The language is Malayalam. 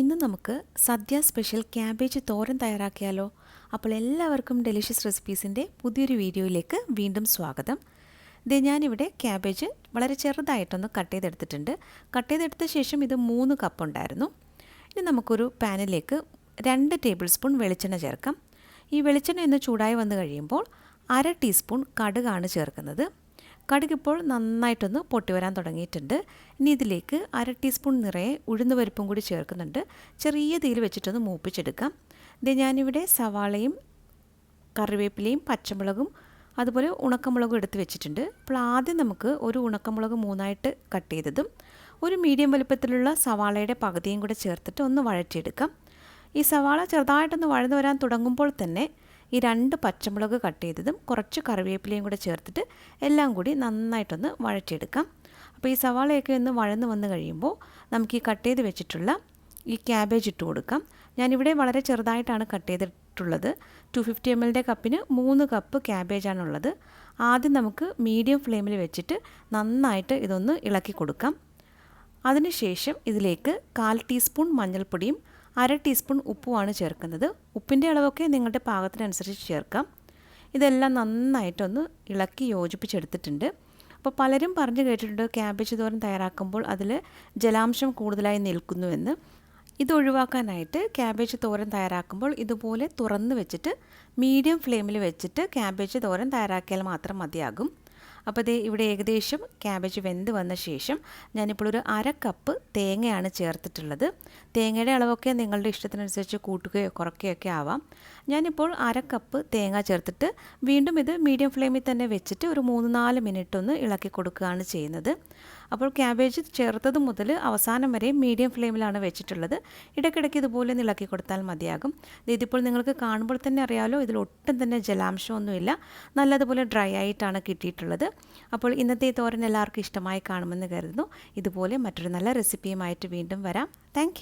ഇന്ന് നമുക്ക് സദ്യ സ്പെഷ്യൽ ക്യാബേജ് തോരൻ തയ്യാറാക്കിയാലോ? അപ്പോൾ എല്ലാവർക്കും ഡെലിഷ്യസ് റെസിപ്പീസിന്റെ പുതിയൊരു വീഡിയോയിലേക്ക് വീണ്ടും സ്വാഗതം. ഇത് ഞാനിവിടെ ക്യാബേജ് വളരെ ചെറുതായിട്ടൊന്ന് കട്ട് ചെയ്തെടുത്തിട്ടുണ്ട്. കട്ട് ചെയ്തെടുത്ത ശേഷം ഇത് മൂന്ന് കപ്പ് ഉണ്ടായിരുന്നു. ഇനി നമുക്കൊരു പാനിലേക്ക് രണ്ട് ടേബിൾ സ്പൂൺ വെളിച്ചെണ്ണ ചേർക്കാം. ഈ വെളിച്ചെണ്ണ ഒന്ന് ചൂടായി വന്നു കഴിയുമ്പോൾ അര ടീസ്പൂൺ കടുകാണ് ചേർക്കുന്നത്. കടുക് ഇപ്പോൾ നന്നായിട്ടൊന്ന് പൊട്ടി വരാൻ തുടങ്ങിയിട്ടുണ്ട്. ഇനി ഇതിലേക്ക് അര ടീസ്പൂൺ നിറയെ ഉഴുന്ന് പരിപ്പും കൂടി ചേർക്കുന്നുണ്ട്. ചെറിയ തീയിൽ വെച്ചിട്ടൊന്ന് മൂപ്പിച്ചെടുക്കാം. ഇത് ഞാനിവിടെ സവാളയും കറിവേപ്പിലയും പച്ചമുളകും അതുപോലെ ഉണക്കമുളകും എടുത്ത് വെച്ചിട്ടുണ്ട്. അപ്പോൾ ആദ്യം നമുക്ക് ഒരു ഉണക്കമുളക് മൂന്നായിട്ട് കട്ട് ചെയ്തതും ഒരു മീഡിയം വലുപ്പത്തിലുള്ള സവാളയുടെ പകുതിയും കൂടെ ചേർത്തിട്ട് ഒന്ന് വഴറ്റിയെടുക്കാം. ഈ സവാള ചെറുതായിട്ടൊന്ന് വഴന്നു വരാൻ തുടങ്ങുമ്പോൾ തന്നെ ഈ രണ്ട് പച്ചമുളക് കട്ട് ചെയ്തതും കുറച്ച് കറിവേപ്പിലയും കൂടെ ചേർത്തിട്ട് എല്ലാം കൂടി നന്നായിട്ടൊന്ന് വഴറ്റിയെടുക്കാം. അപ്പോൾ ഈ സവാളയൊക്കെ ഒന്ന് വഴന്ന് വന്ന് കഴിയുമ്പോൾ നമുക്ക് ഈ കട്ട് ചെയ്ത് വെച്ചിട്ടുള്ള ഈ ക്യാബേജ് ഇട്ട് കൊടുക്കാം. ഞാനിവിടെ വളരെ ചെറുതായിട്ടാണ് കട്ട് ചെയ്തിട്ടുള്ളത്. ടു ഫിഫ്റ്റി എം എല്ലിന്റെ കപ്പിന് മൂന്ന് കപ്പ് ക്യാബേജാണുള്ളത് ആദ്യം നമുക്ക് മീഡിയം ഫ്ലെയിമിൽ വെച്ചിട്ട് നന്നായിട്ട് ഇതൊന്ന് ഇളക്കി കൊടുക്കാം. അതിനുശേഷം ഇതിലേക്ക് കാൽ ടീസ്പൂൺ മഞ്ഞൾപ്പൊടിയും അര ടീസ്പൂൺ ഉപ്പുമാണ് ചേർക്കുന്നത്. ഉപ്പിന്റെ അളവൊക്കെ നിങ്ങളുടെ പാകത്തിനനുസരിച്ച് ചേർക്കാം. ഇതെല്ലാം നന്നായിട്ടൊന്ന് ഇളക്കി യോജിപ്പിച്ചെടുത്തിട്ടുണ്ട്. അപ്പോൾ പലരും പറഞ്ഞു കേട്ടിട്ടുണ്ട് ക്യാബേജ് തോരൻ തയ്യാറാക്കുമ്പോൾ അതിൽ ജലാംശം കൂടുതലായി നിൽക്കുന്നുവെന്ന് ഇത് ഒഴിവാക്കാനായിട്ട് ക്യാബേജ് തോരൻ തയ്യാറാക്കുമ്പോൾ ഇതുപോലെ തുറന്ന് വെച്ചിട്ട് മീഡിയം ഫ്ലെയിമിൽ വെച്ചിട്ട് ക്യാബേജ് തോരൻ തയ്യാറാക്കിയാൽ മാത്രം മതിയാകും. അപ്പോൾ ഇത് ഇവിടെ ഏകദേശം ക്യാബേജ് വെന്ത് വന്ന ശേഷം ഞാനിപ്പോൾ ഒരു അര കപ്പ് തേങ്ങയാണ് ചേർത്തിട്ടുള്ളത്. തേങ്ങയുടെ അളവൊക്കെ നിങ്ങളുടെ ഇഷ്ടത്തിനനുസരിച്ച് കൂട്ടുകയോ കുറയ്ക്കുകയൊക്കെ ആവാം. ഞാനിപ്പോൾ അര കപ്പ് തേങ്ങ ചേർത്തിട്ട് വീണ്ടും ഇത് മീഡിയം ഫ്ലെയിമിൽ തന്നെ വെച്ചിട്ട് ഒരു മൂന്ന് നാല് മിനിറ്റ് ഒന്ന് ഇളക്കി കൊടുക്കുകയാണ് ചെയ്യുന്നത്. അപ്പോൾ ക്യാബേജ് ചേർത്തത് മുതൽ അവസാനം വരെ മീഡിയം ഫ്ലെയിമിലാണ് വെച്ചിട്ടുള്ളത്. ഇടയ്ക്കിടയ്ക്ക് ഇതുപോലെ ഇളക്കി കൊടുത്താൽ മതിയാകും. ഇതിപ്പോൾ നിങ്ങൾക്ക് കാണുമ്പോൾ തന്നെ അറിയാമല്ലോ ഇതിൽ ഒട്ടും തന്നെ ജലാംശമൊന്നുമില്ല. നല്ലതുപോലെ ഡ്രൈ ആയിട്ടാണ് കിട്ടിയിട്ടുള്ളത്. അപ്പോൾ ഇന്നത്തെ തോരൻ എല്ലാവർക്കും ഇഷ്ടമായി കാണുമെന്ന് കരുതുന്നു. ഇതുപോലെ മറ്റൊരു നല്ല റെസിപ്പിയുമായിട്ട് വീണ്ടും വരാം. താങ്ക്